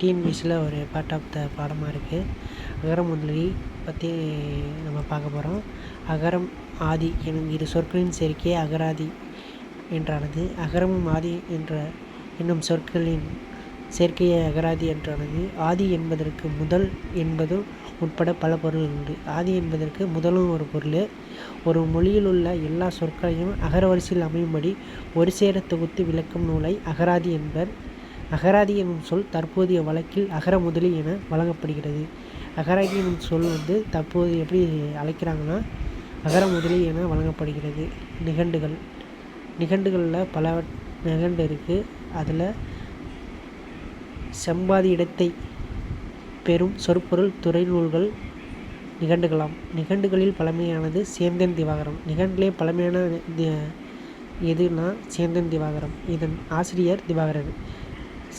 டிஎன்பிஎஸ்சியில் ஒரு part of the பாடமாக இருக்குது அகரம் முதலி பற்றி நம்ம பார்க்க போகிறோம் அகரம் ஆதி எனும் இரு சொற்களின் சேர்க்கையே அகராதி என்றானது. அகரமும் ஆதி என்ற என்னும் சொற்களின் சேர்க்கையே அகராதி என்றானது. ஆதி என்பதற்கு முதல் என்பதும் உட்பட பல பொருள் உண்டு. ஆதி என்பதற்கு முதலும் ஒரு பொருள். ஒரு மொழியில் உள்ள எல்லா சொற்களையும் அகரவரிசையில் அமையும்படி ஒரு சேர தொகுத்து விளக்கும் நூலை அகராதி என்பர். அகராதி எனும் சொல் தற்போதைய வழக்கில் அகர முதலி என வழங்கப்படுகிறது. அகராதி எனும் சொல் வந்து தற்போது எப்படி அழைக்கிறாங்கன்னா அகர முதலி என வழங்கப்படுகிறது. நிகண்டுகள். நிகண்டுகளில் பல நிகண்டு இருக்குது அதில் செம்பாதி இடத்தை பெறும் சொற்பொருள் துறை நூல்கள் நிகண்டுகளாம். நிகண்டுகளில் பழமையானது சேந்தன் திவாகரம். நிகண்டிலே பழமையான எதுனா சேந்தன் திவாகரம். இதன் ஆசிரியர் திவாகரன்.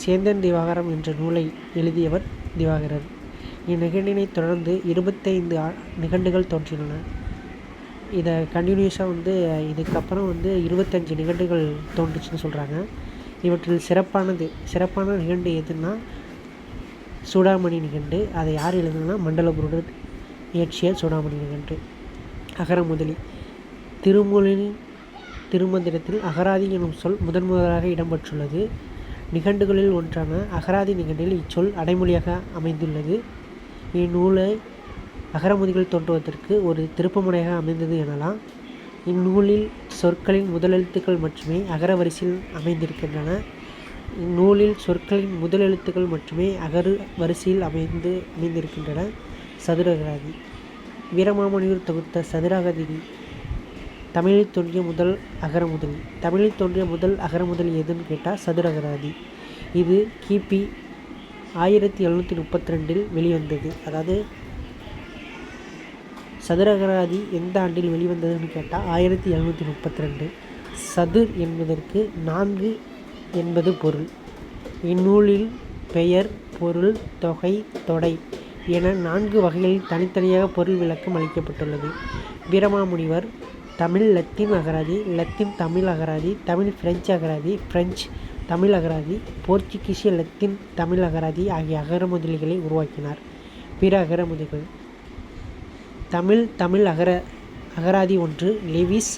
சேந்தன் திவாகரம் என்ற நூலை எழுதியவர் திவாகரர். இந்நிகண்டினை தொடர்ந்து இருபத்தைந்து நிகண்டுகள் தோன்றியுள்ளன. இதை கண்டினியூஸாக வந்து இதுக்கப்புறம் வந்து இருபத்தஞ்சி நிகண்டுகள் தோன்றுச்சுன்னு சொல்கிறாங்க இவற்றில் சிறப்பானது சிறப்பான நிகண்டு எதுன்னா சூடாமணி நிகண்டு அதை யார் எழுதுனா மண்டலபுருடர் இயற்றிய சூடாமணி நிகண்டு அகர முதலி. திருமூலின் திருமந்திரத்தில் அகராதி எனும் சொல் முதன் முதலாக இடம்பெற்றுள்ளது நிகண்டுகளில் ஒன்றான அகராதி நிகண்டில் இச்சொல் அடைமொழியாக அமைந்துள்ளது. இந்நூலை அகரமுதிகள் தோன்றுவதற்கு ஒரு திருப்புமுனையாக அமைந்தது எனலாம். இந்நூலில் சொற்களின் முதலெழுத்துக்கள் மட்டுமே அகர வரிசையில் அமைந்திருக்கின்றன. இந்நூலில் சொற்களின் முதலெழுத்துக்கள் மட்டுமே அகர வரிசையில் அமைந்து அமைந்திருக்கின்றன. சதுரகராதி வீரமாமணியூர் தொகுத்த சதுரகதி தமிழில் தோன்றிய முதல் அகரமுதலி. தமிழில் தோன்றிய முதல் அகரமுதலி எதுன்னு கேட்டால் சதுரகராதி. இது கிபி ஆயிரத்தி எழுநூற்றி முப்பத்தி ரெண்டில் வெளிவந்தது. அதாவது சதுரகராதி எந்த ஆண்டில் வெளிவந்ததுன்னு கேட்டால் ஆயிரத்தி எழுநூற்றி முப்பத்தி ரெண்டு. சதுர் என்பதற்கு நான்கு என்பது பொருள். இந்நூலில் பெயர் பொருள் தொகை தொடை என நான்கு வகைகளில் தனித்தனியாக பொருள் விளக்கம் அளிக்கப்பட்டுள்ளது. வீரமாமுனிவர் தமிழ் லத்தீன் அகராதி லத்தீன் தமிழ் அகராதி தமிழ் பிரெஞ்சு அகராதி பிரெஞ்சு தமிழ் அகராதி போர்ச்சுகீசிய லத்தீன் தமிழ் அகராதி ஆகிய அகரமுதலிகளை உருவாக்கினார். பிற அகரமுதலிகள் தமிழ் தமிழ் அகர அகராதி ஒன்று லெவிஸ்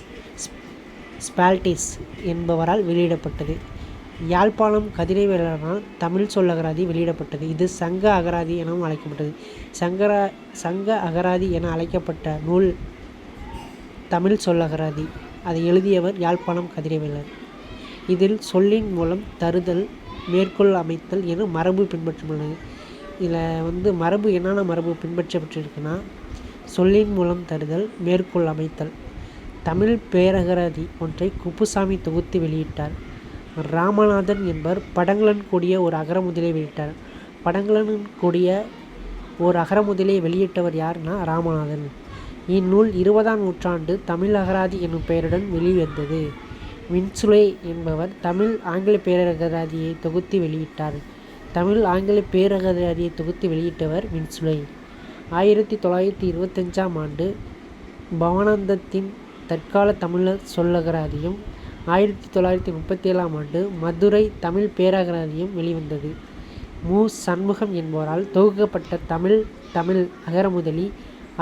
ஸ்பால்டிஸ் என்பவரால் வெளியிடப்பட்டது. யாழ்ப்பாணம் கதிரைவேலனால் தமிழ் சொல் அகராதி வெளியிடப்பட்டது. இது சங்க அகராதி எனவும் அழைக்கப்பட்டது. சங்கரா சங்க அகராதி என அழைக்கப்பட்ட நூல் தமிழ் சொல்லகராதி. அதை எழுதியவர் யாழ்ப்பாணம் கதிரவேலர். இதில் சொல்லின் மூலம் தருதல் மேற்கோள் அமைத்தல் என மரபு பின்பற்றப்பட்டுள்ளது இதில் வந்து மரபு என்னென்ன மரபு பின்பற்றப்பட்டிருக்குன்னா சொல்லின் மூலம் தருதல் மேற்கோள் அமைத்தல். தமிழ் பேரகராதி ஒன்றை குப்புசாமி தொகுத்து வெளியிட்டார். ராமநாதன் என்பவர் படங்களன் கூடிய ஒரு அகரமுதலை வெளியிட்டார். படங்களன் கூடிய ஒரு அகரமுதலை வெளியிட்டவர் யார்னா ராமநாதன். இந்நூல் இருபதாம் நூற்றாண்டு தமிழ் அகராதி என்னும் பெயருடன் வெளிவந்தது. வின்சுலே என்பவர் தமிழ் ஆங்கில பேரகராதியை தொகுத்து வெளியிட்டார். தமிழ் ஆங்கில பேரகராதியை தொகுத்து வெளியிட்டவர் வின்சுலை. ஆயிரத்தி தொள்ளாயிரத்தி இருபத்தஞ்சாம் ஆண்டு பவானந்தத்தின் தற்கால தமிழர் சொல்லகராதியும் ஆயிரத்தி தொள்ளாயிரத்தி முப்பத்தி ஏழாம் ஆண்டு மதுரை தமிழ் பேரகராதியும் வெளிவந்தது. மு. சண்முகம் என்பவரால் தொகுக்கப்பட்ட தமிழ் தமிழ் அகரமுதலி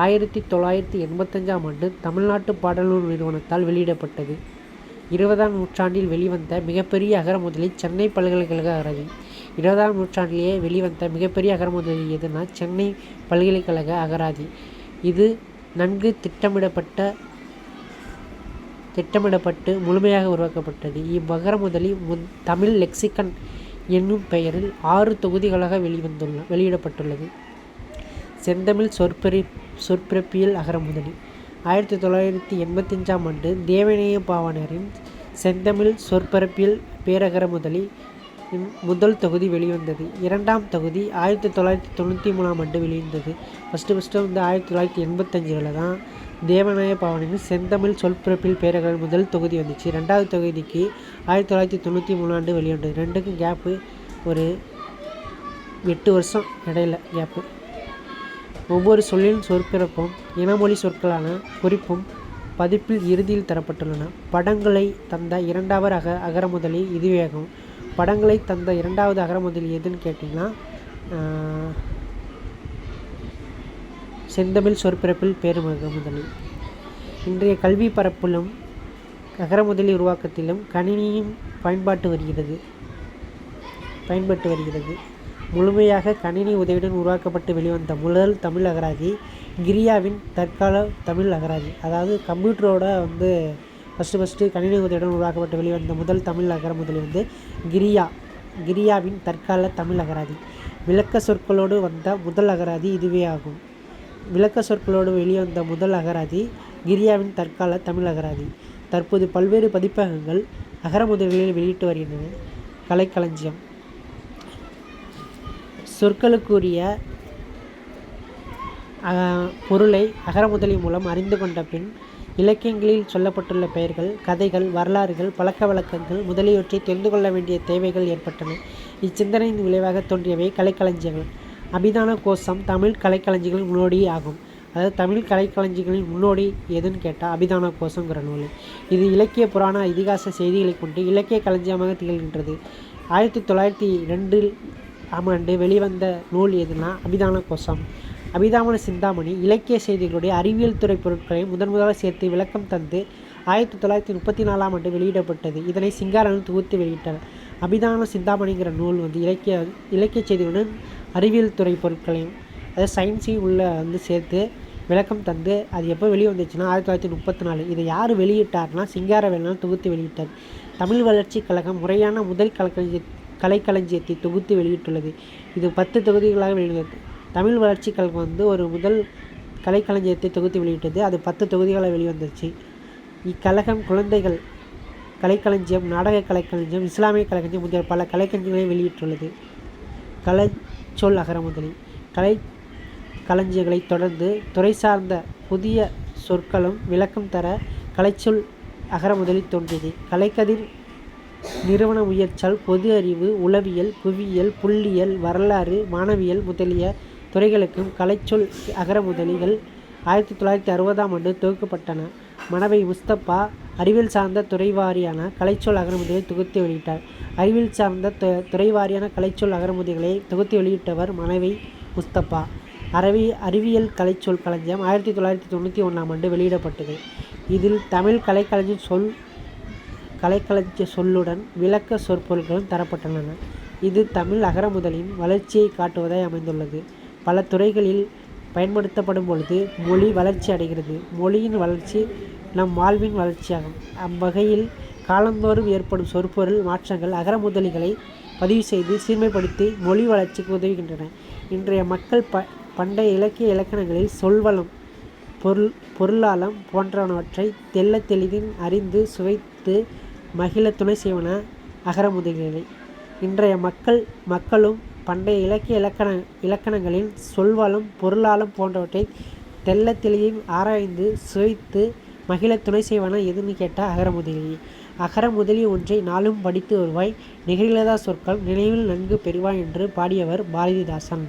ஆயிரத்தி தொள்ளாயிரத்தி எண்பத்தஞ்சாம் ஆண்டு தமிழ்நாட்டு பாடலூர் நிறுவனத்தால் வெளியிடப்பட்டது. இருபதாம் நூற்றாண்டில் வெளிவந்த மிகப்பெரிய அகரமுதலி சென்னை பல்கலைக்கழக அகராதி இருபதாம் நூற்றாண்டிலேயே வெளிவந்த மிகப்பெரிய அகரமுதலி எதுனா சென்னை பல்கலைக்கழக அகராதி. இது நன்கு திட்டமிடப்பட்ட திட்டமிடப்பட்டு முழுமையாக உருவாக்கப்பட்டது. இவ்வகரமுதலி முன் தமிழ் லெக்சிகன் என்னும் பெயரில் ஆறு தொகுதிகளாக வெளிவந்துள்ள வெளியிடப்பட்டுள்ளது. செந்தமிழ் சொற்பொறி சொற்பிறப்பியல் அகரமுதலி ஆயிரத்தி தொள்ளாயிரத்தி எண்பத்தஞ்சாம் ஆண்டு தேவநேய பாவனரின் செந்தமிழ் சொற்பரப்பியல் பேரகர முதலி முதல் தொகுதி வெளிவந்தது. இரண்டாம் தொகுதி ஆயிரத்தி தொள்ளாயிரத்தி தொண்ணூற்றி மூணாம் ஆண்டு வெளிவந்தது. ஃபஸ்ட்டு ஃபஸ்ட்டு வந்து ஆயிரத்தி தொள்ளாயிரத்தி எண்பத்தஞ்சில் தான் தேவநாய பாவனின் செந்தமிழ் சொற்பிறப்பில் பேரகர் முதல் தொகுதி வந்துச்சு. ரெண்டாவது தொகுதிக்கு ஆயிரத்தி தொள்ளாயிரத்தி தொண்ணூற்றி மூணாண்டு வெளிவந்தது. ரெண்டுக்கும் கேப்பு ஒரு எட்டு வருஷம் இடையில கேப்பு ஒவ்வொரு சொல்லின் சொற்பிறப்பும் இனமொழி சொற்களான குறிப்பும் பதிப்பில் இறுதியில் தரப்பட்டுள்ளன. படங்களை தந்த இரண்டாவது அக அகரமுதலி இதுவேகும். படங்களை தந்த இரண்டாவது அகரமுதலி எதுன்னு கேட்டிங்கன்னா செந்தமிழ் சொற்பிறப்பில் பேருமக முதலி இன்றைய கல்வி பரப்பிலும் அகரமுதலி உருவாக்கத்திலும் கணினியும் பயன்பாட்டு வருகிறது. பயன்பட்டு வருகிறது. முழுமையாக கணினி உதவியுடன் உருவாக்கப்பட்டு வெளிவந்த முதல் தமிழ் அகராதி கிரியாவின் தற்கால தமிழ் அகராதி. அதாவது கம்ப்யூட்டரோட வந்து ஃபஸ்ட்டு ஃபஸ்ட்டு கணினி உதவியுடன் உருவாக்கப்பட்டு வெளிவந்த முதல் தமிழ் அகர முதலி வந்து கிரியா கிரியாவின் தற்கால தமிழ் அகராதி. விளக்க சொற்களோடு வந்த முதல் அகராதி இதுவே ஆகும். விளக்க சொற்களோடு வெளிவந்த முதல் அகராதி கிரியாவின் தற்கால தமிழ் அகராதி. தற்போது பல்வேறு பதிப்பகங்கள் அகரமுதல்களில் வெளியிட்டு வருகின்றன. கலைக்களஞ்சியம். சொற்களுக்குரிய பொருளை அகரமுதலி மூலம் அறிந்து கொண்ட பின் இலக்கியங்களில் சொல்லப்பட்டுள்ள பெயர்கள் கதைகள் வரலாறுகள் பழக்க வழக்கங்கள் முதலியவற்றை தெரிந்து கொள்ள வேண்டிய தேவைகள் ஏற்பட்டன. இச்சிந்தனையின் விளைவாக தோன்றியவை கலைக்களஞ்சியங்கள். அபிதான கோஷம் தமிழ் கலைக்களஞ்சியங்களின் முன்னோடி ஆகும். அதாவது தமிழ் கலைக்களஞ்சியங்களின் முன்னோடி எதுன்னு கேட்டால் அபிதான கோஷங்கிற நூல். இது இலக்கிய புராண இதிகாச செய்திகளை கொண்டு இலக்கிய களஞ்சியமாக திகழ்கின்றது. ஆயிரத்தி தொள்ளாயிரத்தி ரெண்டில் ஆம் ஆண்டு வெளிவந்த நூல் எதுனா அபிதான கோஷம். அபிதாமன சிந்தாமணி இலக்கிய செய்திகளுடைய அறிவியல் துறை பொருட்களை முதன் முதலாக சேர்த்து விளக்கம் தந்து ஆயிரத்தி தொள்ளாயிரத்தி முப்பத்தி நாலாம் ஆண்டு வெளியிடப்பட்டது. இதனை சிங்காரன் தொகுத்து வெளியிட்டார். அபிதான சிந்தாமணிங்கிற நூல் வந்து இலக்கிய இலக்கிய செய்திகளுடன் அறிவியல் துறை பொருட்களையும் அதாவது சயின்ஸையும் உள்ள வந்து சேர்த்து விளக்கம் தந்து அது எப்போ வெளியே வந்துச்சுன்னா ஆயிரத்தி தொள்ளாயிரத்தி முப்பத்தி நாலு இதை யார் வெளியிட்டார்னா சிங்கார தொகுத்து வெளியிட்டார். தமிழ் வளர்ச்சி கழகம் முறையான முதல் கலக்கஞ்சி கலைக்களஞ்சியத்தை தொகுத்து வெளியிட்டுள்ளது. இது பத்து தொகுதிகளாக வெளியிட்டது தமிழ் வளர்ச்சி கழகம் வந்து ஒரு முதல் கலைக்களஞ்சியத்தை தொகுத்து வெளியிட்டது. அது பத்து தொகுதிகளாக வெளிவந்துச்சு. இக்கழகம் குழந்தைகள் கலைக்களஞ்சியம் நாடக கலைக்களஞ்சியம் இஸ்லாமிய கலைக்களஞ்சியம் முதலிய பல கலைக்களஞ்சியங்களை வெளியிட்டுள்ளது. கலை சொல் அகரமுதலி கலை களஞ்சியங்களை தொடர்ந்து துறை சார்ந்த புதிய சொற்களும் விளக்கம் தர கலைச்சொல் அகரமுதலி தோன்றியது. கலைக்கதிர் நிறுவன முயற்சால் பொது அறிவு உளவியல் புவியியல் புள்ளியியல் வரலாறு மாணவியல் முதலிய துறைகளுக்கும் கலைச்சொல் அகரமுதலிகள் ஆயிரத்தி தொள்ளாயிரத்தி அறுபதாம் ஆண்டு தொகுக்கப்பட்டன. மணவை முஸ்தபா அறிவியல் சார்ந்த துறைவாரியான கலைச்சொல் அகரமுதிகளை தொகுத்து வெளியிட்டார். அறிவியல் சார்ந்த து துறைவாரியான கலைச்சொல் அகரமுதிகளை தொகுத்து வெளியிட்டவர் மனைவி முஸ்தபா. அரவி அறிவியல் கலைச்சொல் களஞ்சியம் ஆயிரத்தி தொள்ளாயிரத்தி தொண்ணூற்றி ஒன்றாம் ஆண்டு வெளியிடப்பட்டது. இதில் தமிழ் கலைக்களஞ்சியம் சொல் கலைக்களஞ்சிய சொல்லுடன் விளக்க சொற்பொருள்களும் தரப்பட்டுள்ளன. இது தமிழ் அகரமுதலின் வளர்ச்சியை காட்டுவதாய் அமைந்துள்ளது. பல துறைகளில் பயன்படுத்தப்படும் பொழுது மொழி வளர்ச்சி அடைகிறது. மொழியின் வளர்ச்சி நம் வாழ்வின் வளர்ச்சியாகும். அவ்வகையில் காலந்தோறும் ஏற்படும் சொற்பொருள் மாற்றங்கள் அகரமுதலிகளை பதிவு செய்து சீர்மைப்படுத்தி மொழி வளர்ச்சிக்கு உதவுகின்றன. இன்றைய மக்கள் ப பண்டைய இலக்கிய இலக்கணங்களில் சொல்வளம் பொருள் பொருளாளம் போன்றவற்றை தெல்ல தெளிதின் அறிந்து சுவைத்து மகிழ துணை செய்வன அகரமுதலிகளை இன்றைய மக்கள் மக்களும் பண்டைய இலக்கிய இலக்கண இலக்கணங்களின் சொல்வளம் பொருளாளம் போன்றவற்றை தெல்ல ஆராய்ந்து சுவைத்து மகிழ துணை செய்வன எதுன்னு கேட்டால் அகரமுதலி அகரமுதலி ஒன்றை நாளும் படித்து வருவாய் நிகழ்கிறதா சொற்கள் நினைவில் நன்கு பெறுவாய் என்று பாடியவர் பாரதிதாசன்.